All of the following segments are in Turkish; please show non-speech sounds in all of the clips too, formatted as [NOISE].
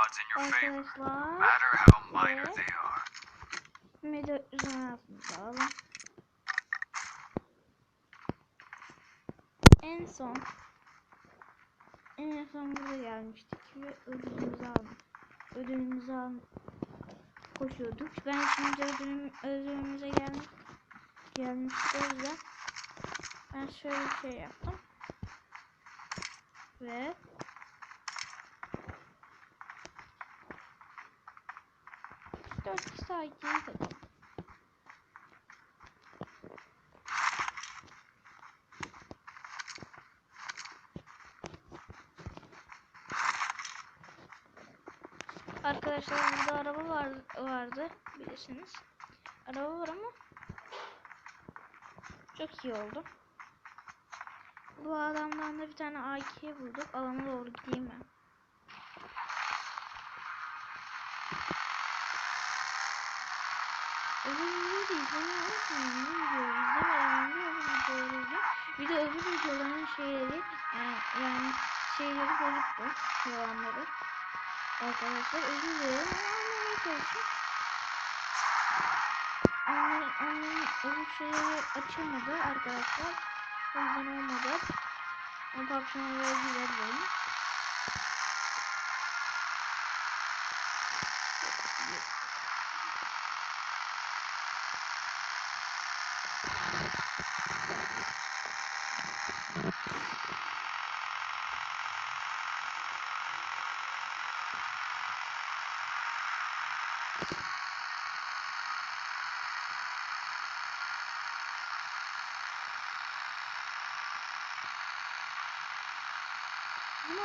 Arkadaşlar. matter how minor Evet. they are. Medya üzerine alalım. En son en son burada gelmiştik ve ödülümüzü aldık. Ödülümüzü al koşuyorduk. Ben şimdi ödülüm, ödülümüze gelmiş gelmiştik o yüzden ben şöyle bir şey yaptım. Ve dört kişi sakin takıldı. Arkadaşlar burada araba var, vardı bilirsiniz. Araba var ama çok iyi oldu. Bu adamdan da bir tane AK bulduk. Alana doğru gideyim ben. Bir de öbür videoların şeyleri yani, yani şeyleri bozuktu. Yalanları. Arkadaşlar özür dilerim ama anlamaya çalışın. Onların, onların öbür şeyleri açılmadı arkadaşlar. O yüzden olmadı. O kapşonlara girelim. Bizim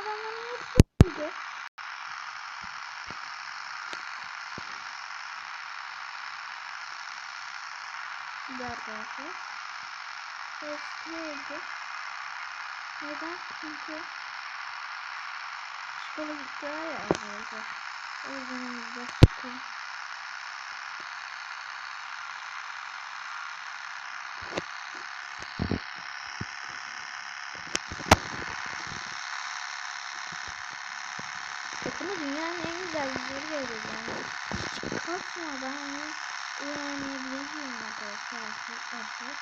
adamların hepsi öldü. Bir arkadaşlar. Hepsi öldü. Neden? Çünkü Şikola gitti ya arkadaşlar. O yüzden önümüzde Şikola. Takımı dünyanın en güzel yüzleri veriyor yani. Hiç kasmadan hani oynayabilirim arkadaşlar. Arkadaşlar.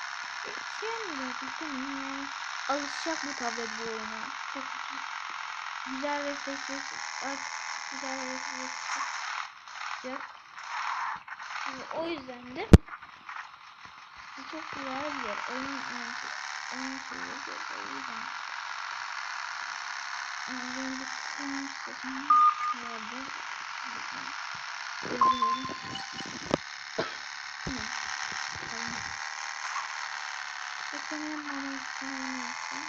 Şey mi yani alışacak bu tablet bu oyuna. Çok güzel refleksler var. Güzel refleksler yok. O yüzden de çok güzel bir yer. Oyun oyun seviyor. O yüzden. Yani bana üstüne yapsın.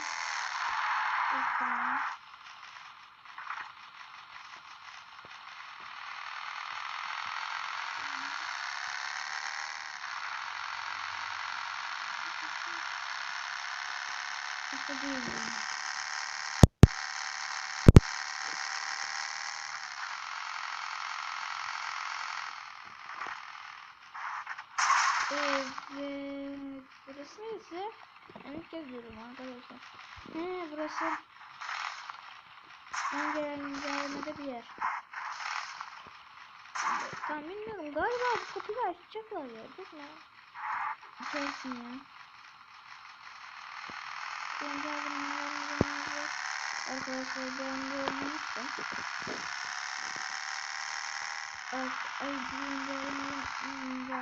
Bakalım. İşte değil mi? Evet. Burası neresi? Ben ilk kez görüyorum arkadaşlar. He burası. Ben gelen gelmede bir yer. Tamam bilmiyorum. Galiba bu kapıyı açacaklar ya. Değil mi? Açarsın ya. Ben geldim. Arkadaşlar ben de oynamıştım. Ay, ay, bir zamanlarında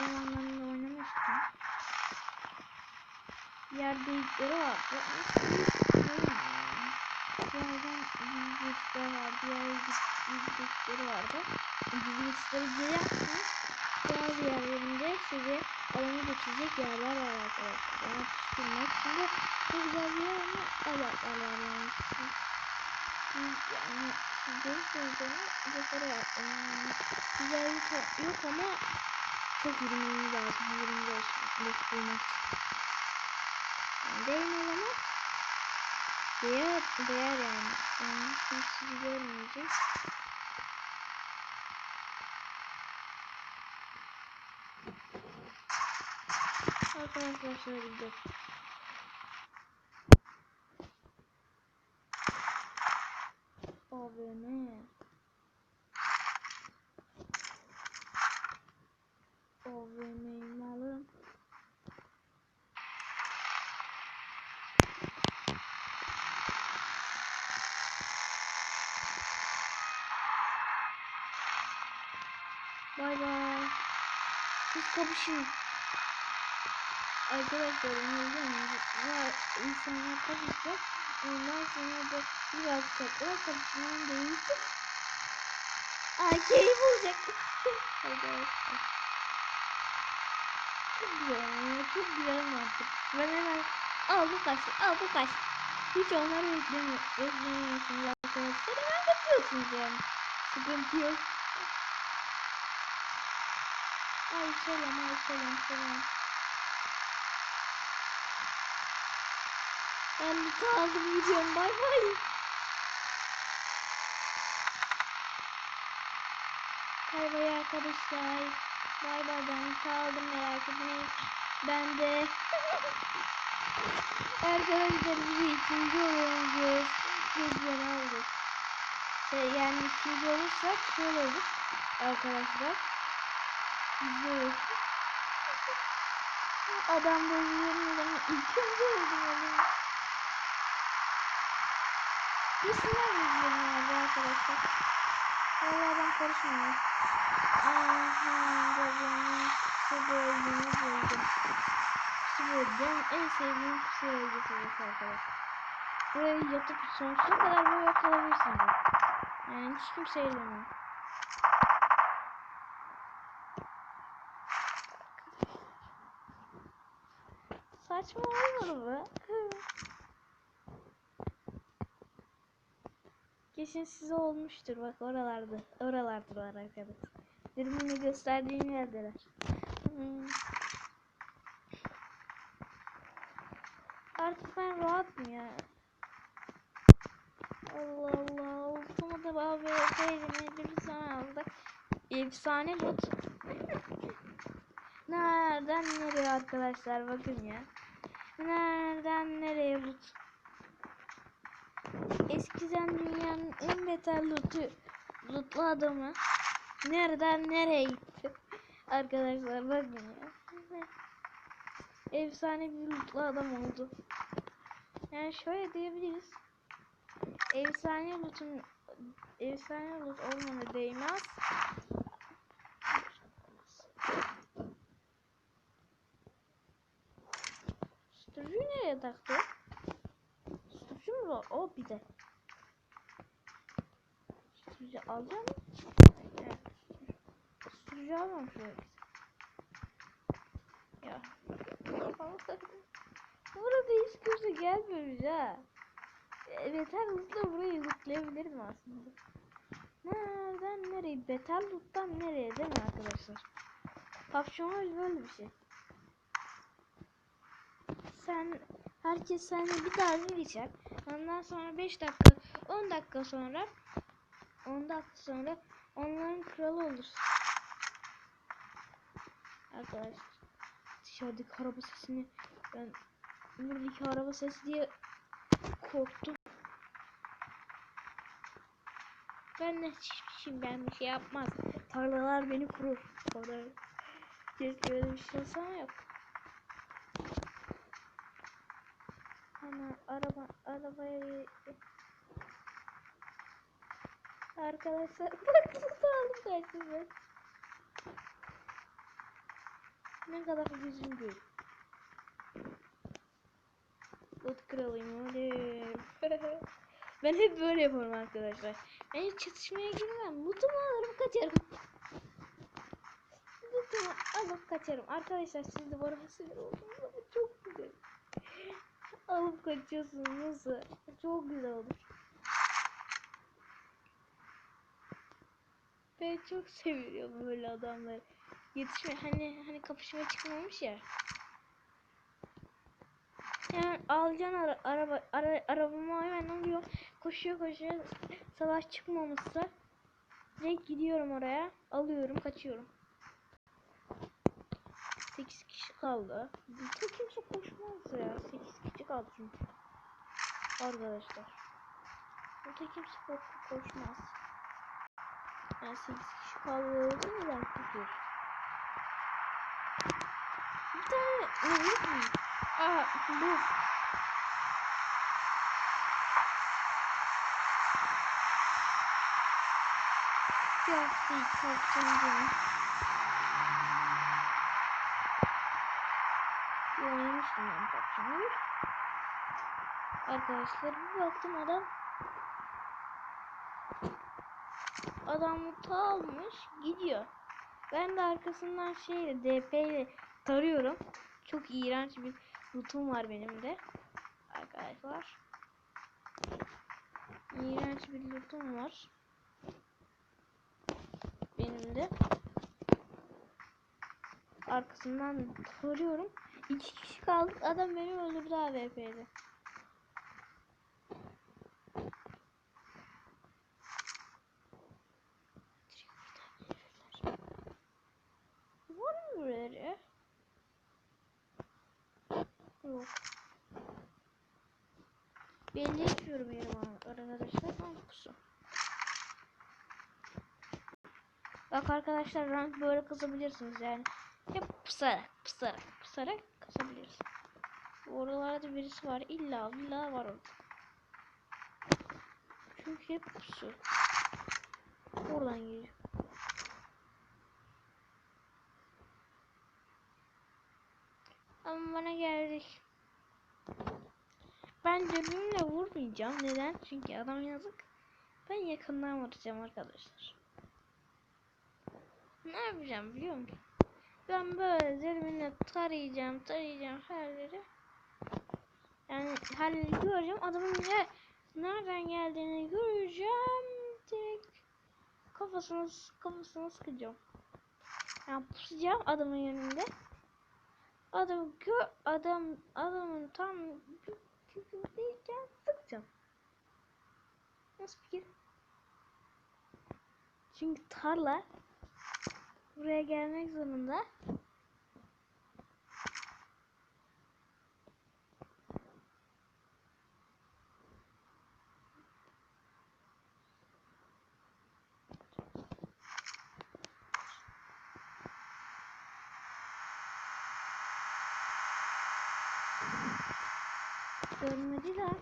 oynamıştım. Yer delikleri vardı. Yerden yüzgeçler vardı. Yer yüzgeçleri vardı. Yüzgeçleri girerken bazı yerlerinde size alanı geçecek yerler var arkadaşlar. Yani için de çok güzel bir yer ama ayaklarlar yani. Yani siz görürsünüz onu yukarı yaptım. Güzellik yok ama çok yürümeniz lazım. Yürümeniz lazım. bulmak için öndeyim o zaman. Değer, değer yani. Yani sizi görmeyecek. Arkadaşlar gidiyor. Abi ne? Abi neyim? Kapışın. Arkadaşlar var insanlar kapışacak. Ondan sonra da biraz çakra kapışmanın değilse. Ay keyif olacak. [LAUGHS] Arkadaşlar. Çok güzel ya. Çok güzel mantık. Ben hemen al bu kaç. Al bu kaç. Hiç onları beklemiyor, beklemiyorsunuz arkadaşlar. Hemen kaçıyorsunuz yani. Sıkıntı yok. Ay selam ay selam selam. Ben bir kaldım gidiyorum bay bay. Bay bay arkadaşlar. Bay bay ben kaldım merak etmeyin. Ben de [LAUGHS] arkadaşlar bizi ikinci olacağız. Güzel aldık. Şey, yani ikinci olursak şöyle olur arkadaşlar. İzliyoruz. Adam da izliyorum ikinci oldum oğlum. Mi izliyorum ya arkadaşlar? Vallahi ben karışmıyorum. Aha benim su bölümünü buldum. Su bölüm en sevdiğim su bölgesi arkadaşlar. Buraya yatıp sonsuza kadar böyle kalabilirsiniz. Yani hiç kimse eğlenmiyor. Saçma olmadı mı? Kesin size olmuştur bak oralarda. Oralardır var arkadaş. Dürbünle gösterdiğim yerdeler. Hmm. Artık ben rahatım ya. Allah Allah. Ultumu da abi elime bir sana aldık. Efsane loot. [LAUGHS] Nereden nereye arkadaşlar bakın ya. Nereden nereye loot. Eskiden dünyanın en beter lootu lootlu adamı nereden nereye gitti. [LAUGHS] Arkadaşlar bakın ya. Efsane bir lootlu adam oldu. Yani şöyle diyebiliriz. Efsane loot'un efsane loot olmana değmez. Nereye taktı? Sürücü mü var? O bir de. Sürücü alacağım. Evet. Sürücü almam şöyle. Ya. Burada hiç kimse gelmiyor ha. Beter loot'la burayı lootlayabilirim aslında. Nereden nereye? Beter loot'tan nereye değil mi arkadaşlar? Papşonlar böyle bir şey. Sen herkes seninle bir dalga geçer. Ondan sonra 5 dakika 10 dakika sonra 10 dakika sonra onların kralı olursun. Arkadaşlar dışarıdaki araba sesini ben buradaki araba sesi diye korktum. Ben de çiftçiyim ben bir şey yapmaz. Tarlalar beni kurur. Orada keşke öyle bir şey olsa yok. Ama araba arabaya Arkadaşlar bak kaçtı ben. Ne kadar yüzüm gül. Ot kralıyım öyle. [LAUGHS] ben hep böyle yaparım arkadaşlar. Ben hiç çatışmaya girmem. Mutumu alırım kaçarım. Mutumu alıp kaçarım. Arkadaşlar siz de bana sinir oldunuz güzel. Alıp kaçıyorsunuz nasıl? Çok güzel olur. Ben çok seviyorum böyle adamları. Yetişme hani hani kapışmaya çıkmamış ya. Yani alacaksın ara, araba ara, arabamı hemen alıyor. Koşuyor koşuyor. Savaş çıkmamışsa direkt gidiyorum oraya. Alıyorum kaçıyorum. 8 kişi kaldı. Burada kimse koşmaz ya. 8 kişi kişi kaldı çünkü. Arkadaşlar. Burada kimse korkup koşmaz. Yani 8 kişi kaldı değil mi ben tutuyor. Bir tane ne yok mu? Aha bu. Çok iyi çok iyi. Oynamıştım ben PUBG'yi. Arkadaşlar bir baktım adam adam mutlu almış gidiyor. Ben de arkasından şeyle DP ile tarıyorum. Çok iğrenç bir lootum var benim de. Arkadaşlar. İğrenç bir lootum var. Benim de. Arkasından tarıyorum. İki kişi kaldık. Adam beni öldürdü AWP'de. Var mı böyle? Yok. Belli etmiyorum yerim arkadaşlar. Pusu. Bak arkadaşlar rank böyle kazabilirsiniz yani. Hep pusarak, pusarak, pusarak kazabilirsiniz. Oralarda birisi var. İlla illa var orada. Çünkü hep pusu. Oradan geliyor. Ama bana geldik. Ben dürbünle vurmayacağım. Neden? Çünkü adam yazık. Ben yakından vuracağım arkadaşlar. Ne yapacağım biliyor musun? Ben böyle dürbünle tarayacağım, tarayacağım her yeri. Yani halleri göreceğim. Adamın ne, nereden geldiğini göreceğim. Direkt kafasını, kafasını sıkacağım. Yani pusacağım adamın yanında. Adam gö adam adamın tam küçüklüğünden sıkacağım. Nasıl fikir? Çünkü tarla buraya gelmek zorunda. Görmediler.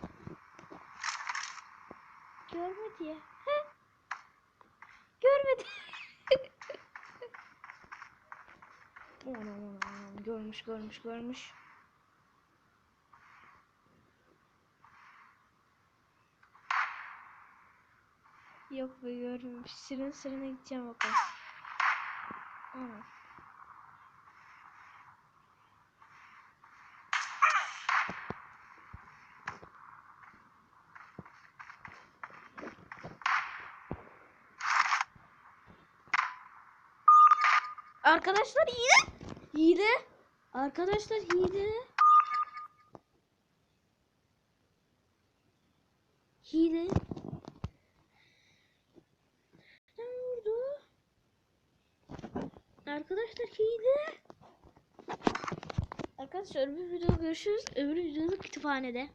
Görmedi ya. He? Görmedi. [LAUGHS] Aman aman aman. Görmüş görmüş görmüş. Yok be görmüş. Sırın sırına gideceğim bakalım. Aman. Arkadaşlar hile. Hile. Arkadaşlar hile. Hile. Ne vurdu? Arkadaşlar hile. Arkadaşlar bir video görüşürüz. Öbür videoda kütüphanede.